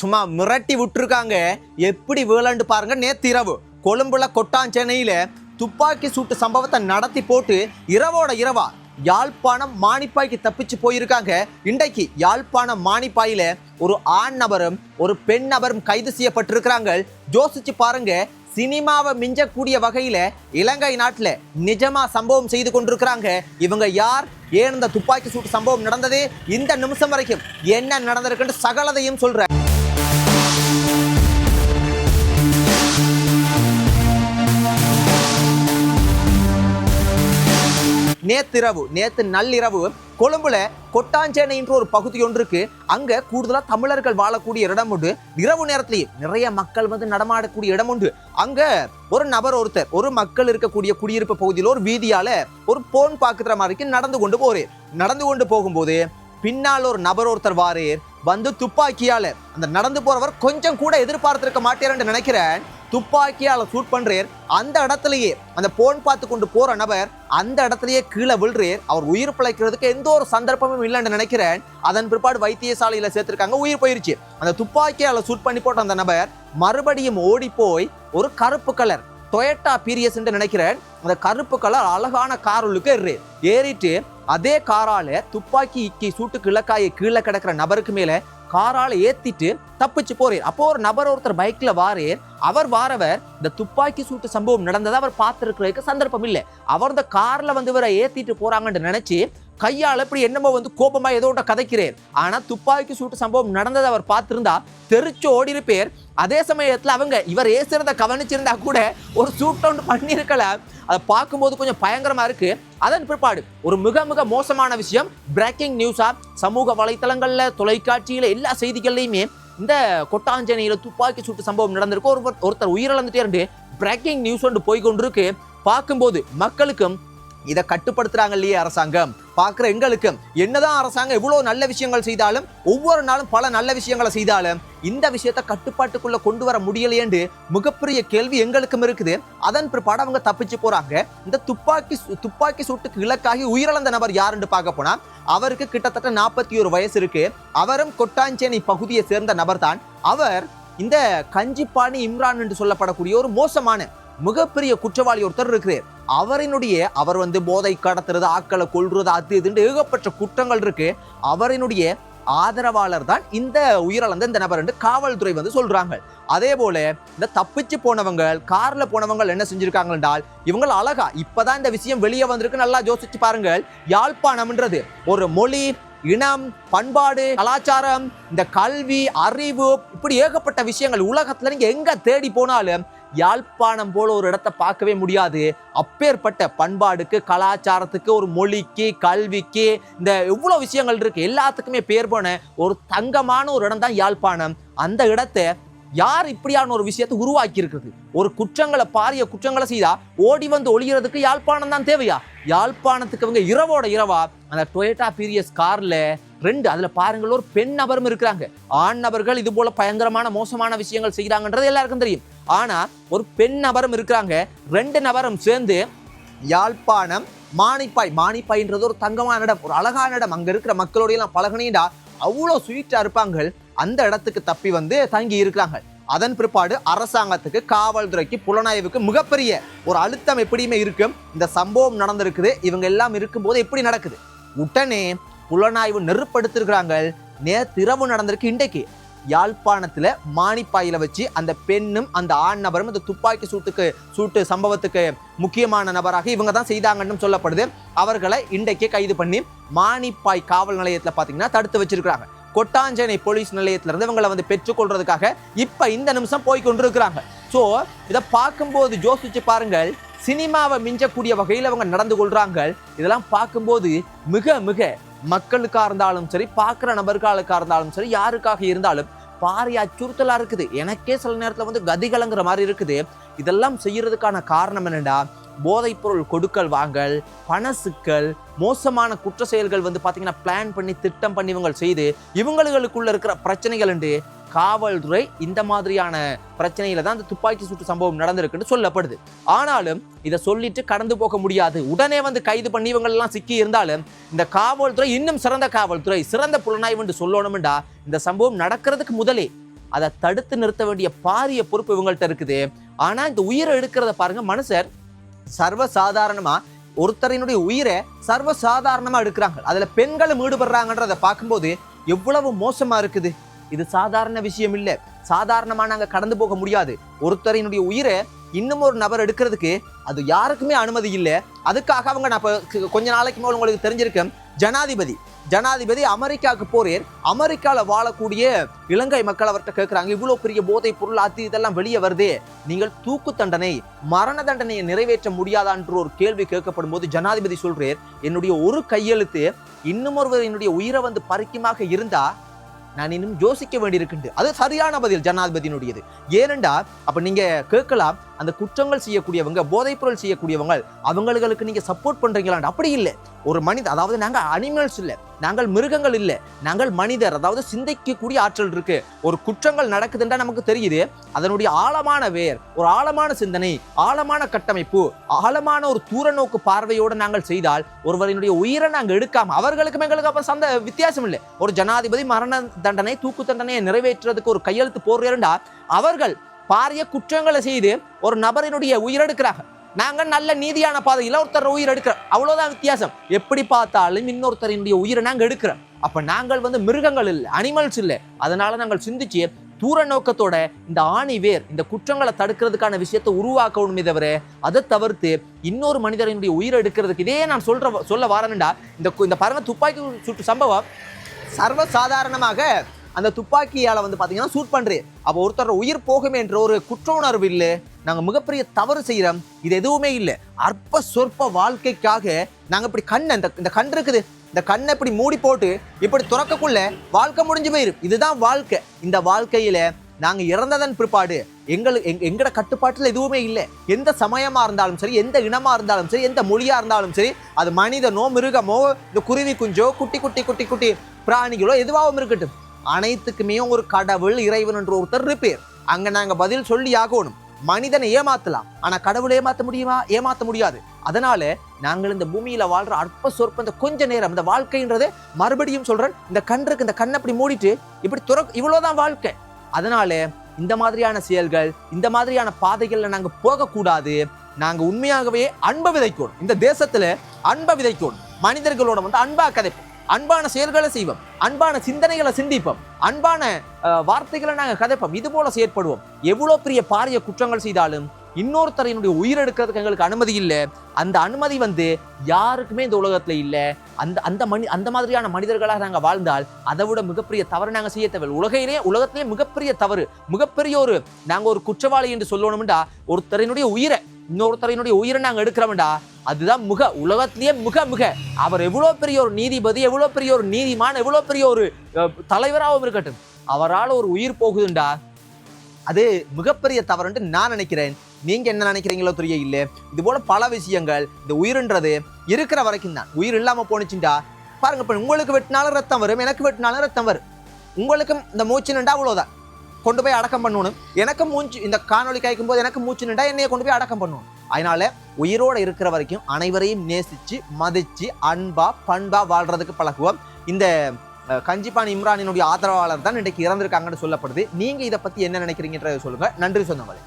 சும்மா மிரட்டி விட்டுருக்காங்க. எப்படி வேலைண்டு பாருங்க நேத்திரவு கொழும்புல கொட்டாஞ்சேனையில் துப்பாக்கி சூட்டு சம்பவத்தை நடத்தி போட்டு இரவோட இரவா யாழ்ப்பாணம் மானிப்பாய்க்கு தப்பிச்சு போயிருக்காங்க. இன்றைக்கு யாழ்ப்பாணம் மானிப்பாயில ஒரு ஆண் நபரும் ஒரு பெண் நபரும் கைது செய்யப்பட்டிருக்கிறாங்க. யோசிச்சு பாருங்க சினிமாவை மிஞ்சக்கூடிய வகையில இலங்கை நாட்டில் நிஜமா சம்பவம் செய்து கொண்டிருக்கிறாங்க. இவங்க யார்? ஏன் இந்த துப்பாக்கி சூட்டு சம்பவம் நடந்தது? இந்த நிமிஷம் வரைக்கும் என்ன நடந்திருக்குன்னு சகலதையும் சொல்றேன். நேத்திரவு நேத்து நள்ளிரவு கொழும்புல கொட்டாஞ்சேனைன்ற ஒரு பகுதி ஒன்று அங்க கூடுதலா தமிழர்கள் வாழக்கூடிய இடம் உண்டு. இரவு நேரத்திலேயே நிறைய மக்கள் வந்து நடமாடக்கூடிய இடம் உண்டு. அங்க ஒரு நபர் ஒருத்தர் ஒரு மக்கள் இருக்கக்கூடிய குடியிருப்பு பகுதியில் ஒரு வீதியால ஒரு போன் பாக்குற மாதிரிக்கு நடந்து கொண்டு போறேன் நடந்து கொண்டு போகும்போது பின்னால் ஒரு நபர் ஒருத்தர் வாரேர் வந்து துப்பாக்கியால அந்த நடந்து போறவர் கொஞ்சம் கூட எதிர்பார்த்திருக்க மாட்டேன்னு நினைக்கிறேன். துப்பாக்கியால் ஷூட் பண்ணுறார் அந்த இடத்துலையே அந்த போன் பார்த்து கொண்டு போகிற நபர் அந்த இடத்துலையே கீழே விழுறேர் அவர் உயிர் பிழைக்கிறதுக்கு எந்த ஒரு சந்தர்ப்பமும் இல்லைன்னு நினைக்கிறேன். அதன் பிற்பாடு வைத்தியசாலையில் சேர்த்துருக்காங்க உயிர் போயிருச்சு. அந்த துப்பாக்கியால் ஷூட் பண்ணி போட்ட அந்த நபர் மறுபடியும் ஓடி போய் ஒரு கருப்பு கலர் டொயட்டா பீரியஸ் நினைக்கிறேன். அந்த கருப்பு கலர் அழகான காருளுக்கு ஏறு ஏறிட்டு அதே காரால துப்பாக்கி இக்கி சூட்டுக்கு இலக்காய கீழே கிடக்கிற நபருக்கு மேல காரால ஏத்திட்டு தப்பிச்சு போறீர் அப்போ ஒரு நபர் ஒருத்தர் பைக்ல வாரேர் அவர் வாரவர் இந்த துப்பாக்கி சூட்டு சம்பவம் நடந்ததை அவர் பார்த்துருக்கிறதுக்கு சந்தர்ப்பம் இல்லை. அவர் இந்த கார்ல வந்து இவரை ஏத்திட்டு போறாங்கன்னு நினைச்சு கையால் இப்படி என்னமோ வந்து கோபமா ஏதோ ஒன்றை கதைக்கிறேன். ஆனால் துப்பாக்கி சூட்டு சம்பவம் நடந்ததை அவர் பார்த்துருந்தா தெரிச்சு ஓடி இருப்பேர் அதே சமயத்தில் அவங்க இவர் ஏசுறத கவனிச்சிருந்தா கூட ஒரு சூட் ஒன்று பண்ணியிருக்கல. அதை பார்க்கும்போது கொஞ்சம் பயங்கரமா இருக்கு. அதன் பிற்பாடு ஒரு மிக மிக மோசமான விஷயம் பிரேக்கிங் நியூஸா சமூக வலைத்தளங்களில் தொலைக்காட்சியில் எல்லா செய்திகள்லையுமே இந்த கொட்டாஞ்சனையில் துப்பாக்கி சூட்டு சம்பவம் நடந்திருக்கு. ஒரு ஒருத்தர் உயிரிழந்துட்டே பிரேக்கிங் நியூஸ் ஒன்று போய் கொண்டிருக்கு பார்க்கும்போது மக்களுக்கும் இதை கட்டுப்படுத்துறாங்க இல்லையே அரசாங்கம். பார்க்குற எங்களுக்கு என்னதான் அரசாங்கம் இவ்வளோ நல்ல விஷயங்கள் செய்தாலும் ஒவ்வொரு நாளும் பல நல்ல விஷயங்களை செய்தாலும் இந்த விஷயத்தை கட்டுப்பாட்டுக்குள்ள கொண்டு வர முடியலையேண்டு மிகப்பெரிய கேள்வி எங்களுக்கும் இருக்குது. அதன் பிற்பாடு அவங்க தப்பிச்சு போறாங்க. இந்த துப்பாக்கி துப்பாக்கி சூட்டுக்கு இலக்காகி உயிரிழந்த நபர் யாருன்னு பார்க்க போனா அவருக்கு கிட்டத்தட்ட நாற்பத்தி ஒரு வயசு இருக்கு. அவரும் கொட்டாஞ்சேனை பகுதியை சேர்ந்த நபர் தான் அவர் இந்த கஞ்சிப்பாணி இம்ரான் என்று சொல்லப்படக்கூடிய ஒரு மோசமான மிகப்பெரிய குற்றவாளி ஒருத்தர் இருக்கிறார். அவரினுடைய அவர் வந்து போதை கடத்துறது ஆக்களை கொள்றது அது இதுன்னு ஏகப்பட்ட குற்றங்கள் இருக்கு. அவரினுடைய ஆதரவாளர் தான் இந்த உயிரிழந்த இந்த நபர் என்று காவல்துறை வந்து சொல்றாங்க. அதே போல இந்த தப்பிச்சு போனவங்க கார்ல போனவங்க என்ன செஞ்சிருக்காங்க என்றால் இவங்க அழகா இப்பதான் இந்த விஷயம் வெளியே வந்திருக்கு நல்லா யோசிச்சு பாருங்கள். யாழ்ப்பாணம்ன்றது ஒரு மொழி இனம் பண்பாடு கலாச்சாரம் இந்த கல்வி அறிவு இப்படி ஏகப்பட்ட விஷயங்கள் உலகத்துல நீங்க எங்க தேடி போனாலும் யாழ்ப்பாணம் போல ஒரு இடத்த பார்க்கவே முடியாது. அப்பேற்பட்ட பண்பாடுக்கு கலாச்சாரத்துக்கு ஒரு மொழிக்கு கல்விக்கு இந்த எவ்வளோ விஷயங்கள் இருக்குது எல்லாத்துக்குமே பேர் போன ஒரு தங்கமான ஒரு இடம் தான் யாழ்ப்பாணம். அந்த இடத்தை யார் இப்படியான ஒரு விஷயத்தை உருவாக்கி இருக்குது ஒரு குற்றங்களை பாரிய குற்றங்களை செய்தா ஓடி வந்து ஒளிகிறதுக்கு யாழ்ப்பாணம் தான் தேவையா? யாழ்ப்பாணத்துக்கு அவங்க இரவோட இரவா அந்த டொயேட்டா பீரியஸ் கார்ல ரெண்டு அதுல பாருங்கள் ஒரு பெண் நபரும் இருக்கிறாங்க. ஆண் நபர்கள் இது போல பயங்கரமான மோசமான விஷயங்கள் செய்கிறாங்கன்றது எல்லாருக்கும் தெரியும். ஆனால் ஒரு பெண் நபரும் இருக்கிறாங்க. ரெண்டு நபரும் சேர்ந்து யாழ்ப்பாணம் மானிப்பாய் மானிப்பாய்ன்றது ஒரு தங்கமான இடம் ஒரு அழகான இடம். அங்கே இருக்கிற மக்களோடையெல்லாம் எல்லாம் பழகினீண்டா அவ்வளோ ஸ்வீட்டாக இருப்பாங்க. அந்த இடத்துக்கு தப்பி வந்து தங்கி இருக்கிறாங்க. அதன் பிற்பாடு அரசாங்கத்துக்கு காவல்துறைக்கு புலனாய்வுக்கு மிகப்பெரிய ஒரு அழுத்தம் எப்படியுமே இருக்கும். இந்த சம்பவம் நடந்திருக்குது. இவங்க எல்லாம் இருக்கும்போது எப்படி நடக்குது? உடனே புலனாய்வு நெருப்படுத்திருக்கிறாங்க நேற்று இரவு நடந்திருக்கு இன்றைக்கு. யாழ்ப்பாணத்தில் மானிப்பாயில் வச்சு அந்த பெண்ணும் அந்த ஆண் நபரும் இந்த துப்பாக்கி சூட்டுக்கு சூட்டு சம்பவத்துக்கு முக்கியமான நபராக இவங்க தான் செய்தாங்கன்னு சொல்லப்படுது. அவர்களை இன்றைக்கு கைது பண்ணி மானிப்பாய் காவல் நிலையத்தில் பார்த்தீங்கன்னா தடுத்து வச்சிருக்கிறாங்க. கொட்டாஞ்சேனை போலீஸ் நிலையத்திலிருந்து இவங்களை வந்து பெற்றுக்கொள்றதுக்காக இப்போ இந்த நிமிஷம் போய் கொண்டிருக்கிறாங்க. ஸோ இதை பார்க்கும்போது யோசிச்சு பாருங்கள். சினிமாவை மிஞ்சக்கூடிய வகையில் அவங்க நடந்து கொள்றாங்க. இதெல்லாம் பார்க்கும்போது மிக மிக மக்களுக்காக இருந்தாலும் சரி பார்க்குற நபர்களுக்காக இருந்தாலும் சரி யாருக்காக இருந்தாலும் பாரிய அச்சுறுத்தலாக இருக்குது. எனக்கே சில நேரத்தில் வந்து கதிகலங்கிற மாதிரி இருக்குது. இதெல்லாம் செய்கிறதுக்கான காரணம் என்னென்னா போதைப்பொருள் கொடுக்கல் வாங்கல் பண சிக்கல் மோசமான குற்ற செயல்கள் வந்து பார்த்தீங்கன்னா பிளான் பண்ணி திட்டம் பண்ணி இவங்க செய்து இவங்களுக்குள்ள இருக்கிற பிரச்சனைகள் உண்டு. காவல்துறை இந்த மாதிரியான பிரச்சனையில தான் இந்த துப்பாக்கி சூட்டு சம்பவம் நடந்திருக்குன்னு சொல்லப்படுது. ஆனாலும் இதை சொல்லிட்டு கடந்து போக முடியாது. உடனே வந்து கைது பண்ணி இவங்க எல்லாம் சிக்கி இருந்தாலும் இந்த காவல்துறை இன்னும் சிறந்த காவல்துறை சிறந்த புலனாய்வு என்று சொல்லணும்டா இந்த சம்பவம் நடக்கிறதுக்கு முதலே அதை தடுத்து நிறுத்த வேண்டிய பாரிய பொறுப்பு இவங்கள்ட்ட இருக்குது. ஆனா இந்த உயிரை எடுக்கிறத பாருங்க மனுஷர் சர்வ சாதாரணமா ஒருத்தரினுடைய உயிரை சர்வசாதாரணமா எடுக்கிறாங்க. அதுல பெண்களும் ஈடுபடுறாங்கன்றதை பார்க்கும்போது எவ்வளவு மோசமா இருக்குது. இது சாதாரண விஷயம் இல்ல. சாதாரணமா நாங்க கடந்து போக முடியாது. ஒருத்தரினுடைய உயிரை இன்னும் ஒரு நபர் எடுக்கிறதுக்கு அது யாருக்குமே அனுமதி இல்லை. அதுக்காக அவங்க நான் இப்போ கொஞ்ச நாளைக்கு மேல உங்களுக்கு தெரிஞ்சிருக்கேன் ஜனாதிபதி. ஜனாதிபதி அமெரிக்காவுக்கு போறேர் அமெரிக்காவில் வாழக்கூடிய இலங்கை மக்கள் அவர்கிட்ட கேட்குறாங்க இவ்வளோ பெரிய போதைப் பொருள் அத்தி இதெல்லாம் வெளியே வருதே. நீங்கள் தூக்கு தண்டனை மரண தண்டனையை நிறைவேற்ற முடியாதான்ற ஒரு கேள்வி கேட்கப்படும் போது ஜனாதிபதி சொல்றேன் என்னுடைய ஒரு கையெழுத்து இன்னும் ஒருவர் என்னுடைய உயிரை வந்து பறிக்குமாக இருந்தா நான் இன்னும் யோசிக்க வேண்டியிருக்குண்டு அது சரியான பதில் ஜனாதிபதியினுடையது. ஏனெண்டா அப்போ நீங்க கேட்கலாம் அந்த குற்றங்கள் செய்யக்கூடியவங்க போதைப்பொருள் செய்யக்கூடியவங்க அவங்களுக்கு நீங்க சப்போர்ட் பண்றீங்களா அப்படி இல்லை. ஒரு மனித அதாவது நாங்கள் அனிமல்ஸ் இல்லை நாங்கள் மிருகங்கள் இல்லை நாங்கள் மனிதர் அதாவது சிந்திக்கக்கூடிய ஆற்றல் இருக்கு. ஒரு குற்றங்கள் நடக்குதுன்றா நமக்கு தெரியுது. அதனுடைய ஆழமான வேர் ஒரு ஆழமான சிந்தனை ஆழமான கட்டமைப்பு ஆழமான ஒரு தூர நோக்கு பார்வையோடு நாங்கள் செய்தால் ஒருவரினுடைய உயிரை நாங்கள் எடுக்காம அவர்களுக்கும் எங்களுக்கு அப்போ சந்த வித்தியாசம் இல்லை. ஒரு ஜனாதிபதி மரண தண்டனை தூக்கு தண்டனையை நிறைவேற்றுறதுக்கு ஒரு கையெழுத்து போடுறா அவர்கள் பாரிய குற்றங்களை செய்து ஒரு நபரினுடைய உயிரெடுக்கிறாங்க நாங்கள் நல்ல நீதியான பாதையில் ஒருத்தர் உயிர் எடுக்கிறோம் அவ்வளோதான் வித்தியாசம். எப்படி பார்த்தாலும் இன்னொருத்தரினுடைய உயிரை நாங்கள் எடுக்கிறோம். அப்போ நாங்கள் வந்து மிருகங்கள் இல்லை அனிமல்ஸ் இல்லை. அதனால நாங்கள் சிந்திச்சு தூர நோக்கத்தோட இந்த ஆணி வேர் இந்த குற்றங்களை தடுக்கிறதுக்கான விஷயத்தை உருவாக்கணுமே தவிர அதை தவிர்த்து இன்னொரு மனிதரினுடைய உயிரை எடுக்கிறதுக்கு இதே நான் சொல்ற சொல்ல வரேன்டா இந்த இந்த பாருங்க துப்பாக்கி சுட்டு சம்பவம் சர்வ சாதாரணமாக அந்த துப்பாக்கியால் வந்து பார்த்தீங்கன்னா சூட் பண்றேன் அப்போ ஒருத்தர் உயிர் போகுமே என்ற ஒரு குற்ற உணர்வு இல்லை நாங்கள் மிகப்பெரிய தவறு செய்கிறோம் இது எதுவுமே இல்லை. அற்ப சொற்ப வாழ்க்கைக்காக நாங்கள் இப்படி கண் இந்த இந்த கண் இருக்குது. இந்த கண்ணை இப்படி மூடி போட்டு இப்படி துறக்கக்குள்ள வாழ்க்கை முடிஞ்சு போயிரும். இதுதான் வாழ்க்கை. இந்த வாழ்க்கையில் நாங்கள் இறந்ததன் பிற்பாடு எங்களுக்கு எங் எங்களோட கட்டுப்பாட்டில் எதுவுமே இல்லை. எந்த சமயமாக இருந்தாலும் சரி எந்த இனமாக இருந்தாலும் சரி எந்த மொழியாக இருந்தாலும் சரி அது மனிதனோ மிருகமோ இந்த குருவி குஞ்சோ குட்டி குட்டி குட்டி குட்டி பிராணிகளோ எதுவாகவும் இருக்கட்டும். அனைத்துக்குமே ஒரு கடவுள் இறைவன் என்று ஒருத்தர் இருப்பேர். அங்க நாங்க பதில் சொல்லி ஆகணும். மனிதனை ஏமாத்தலாம். ஆனா கடவுளை ஏமாத்த முடியுமா? ஏமாத்த முடியாது. அதனால நாங்கள் இந்த பூமியில வாழ்ற அற்ப சொற்ப இந்த கொஞ்ச நேரம் இந்த வாழ்க்கைன்றது மறுபடியும் சொல்றேன். இந்த கண்ணுக்கு இந்த கண்ணை அப்படி மூடிட்டு இப்படி துற இவ்வளவுதான் வாழ்க்கை. அதனால இந்த மாதிரியான செயல்கள் இந்த மாதிரியான பாதைகள்ல நாங்க போகக்கூடாது. நாங்க உண்மையாகவே அன்பை விதைக்கணும். இந்த தேசத்துல அன்பை விதைக்கணும். மனிதர்களோட வந்து அன்பா கதைப்போம். அன்பான செயல்களை செய்வோம். அன்பான சிந்தனைகளை சிந்திப்போம். அன்பான வார்த்தைகளை நாங்கள் கதைப்போம். இது போல செயற்படுவோம். எவ்வளோ பெரிய பாரிய குற்றங்கள் செய்தாலும் இன்னொருத்தரையினுடைய உயிர் எடுக்கிறதுக்கு எங்களுக்கு அனுமதி இல்லை. அந்த அனுமதி வந்து யாருக்குமே இந்த உலகத்தில் இல்லை. அந்த அந்த மனி அந்த மாதிரியான மனிதர்களாக நாங்கள் வாழ்ந்தால் அதை விட மிகப்பெரிய தவறு நாங்கள் செய்ய தேவை உலகையிலே உலகத்திலே மிகப்பெரிய தவறு மிகப்பெரிய ஒரு நாங்கள் ஒரு குற்றவாளி என்று சொல்லணும்டா ஒருத்தரினுடைய உயிரை இன்னொருத்தரையினுடைய உயிரை நாங்கள் எடுக்கிறோம்டா. அதுதான் முக. உலகத்திலேயே மிக மிக. அவர் எவ்வளோ பெரிய ஒரு நீதிபதி எவ்வளோ பெரிய ஒரு நீதிமான் எவ்வளோ பெரிய ஒரு தலைவராகவும் இருக்கட்டும். அவரால் ஒரு உயிர் போகுதுண்டா. அது மிகப்பெரிய தவறுன்ட்டு நான் நினைக்கிறேன். நீங்கள் என்ன நினைக்கிறீங்களோ தெரிய இல்லை இது போல் பல விஷயங்கள் இந்த உயிர்ன்றது இருக்கிற வரைக்கும் தான். உயிர் இல்லாமல் போணுச்சுண்டா. பாருங்க இப்போ உங்களுக்கு வெட்டினாலும் ரத்தம் வரும் எனக்கு வெட்டினாலும் ரத்தம் வரும். உங்களுக்கும் இந்த மூச்சு நின்றா அவ்வளவுதான். கொண்டு போய் அடக்கம் பண்ணணும். எனக்கும் மூச்சு இந்த காணொலி கேட்கும் போது எனக்கு மூச்சு நின்றா என்னைய கொண்டு போய் அடக்கம் பண்ணணும் அதனால உயிரோட இருக்கிற வரைக்கும் அனைவரையும் நேசித்து மதித்து அன்பா பண்பா வாழ்றதுக்கு பழகுவோம். இந்த அஹ், கஞ்சிபான் இம்ரானினுடைய ஆதரவாளர் தான் இன்றைக்கு இறந்திருக்காங்கன்னு சொல்லப்படுது. நீங்கள் இதை பற்றி என்ன நினைக்கிறீங்கன்றதை சொல்லுங்கள் நன்றி சொந்தங்களே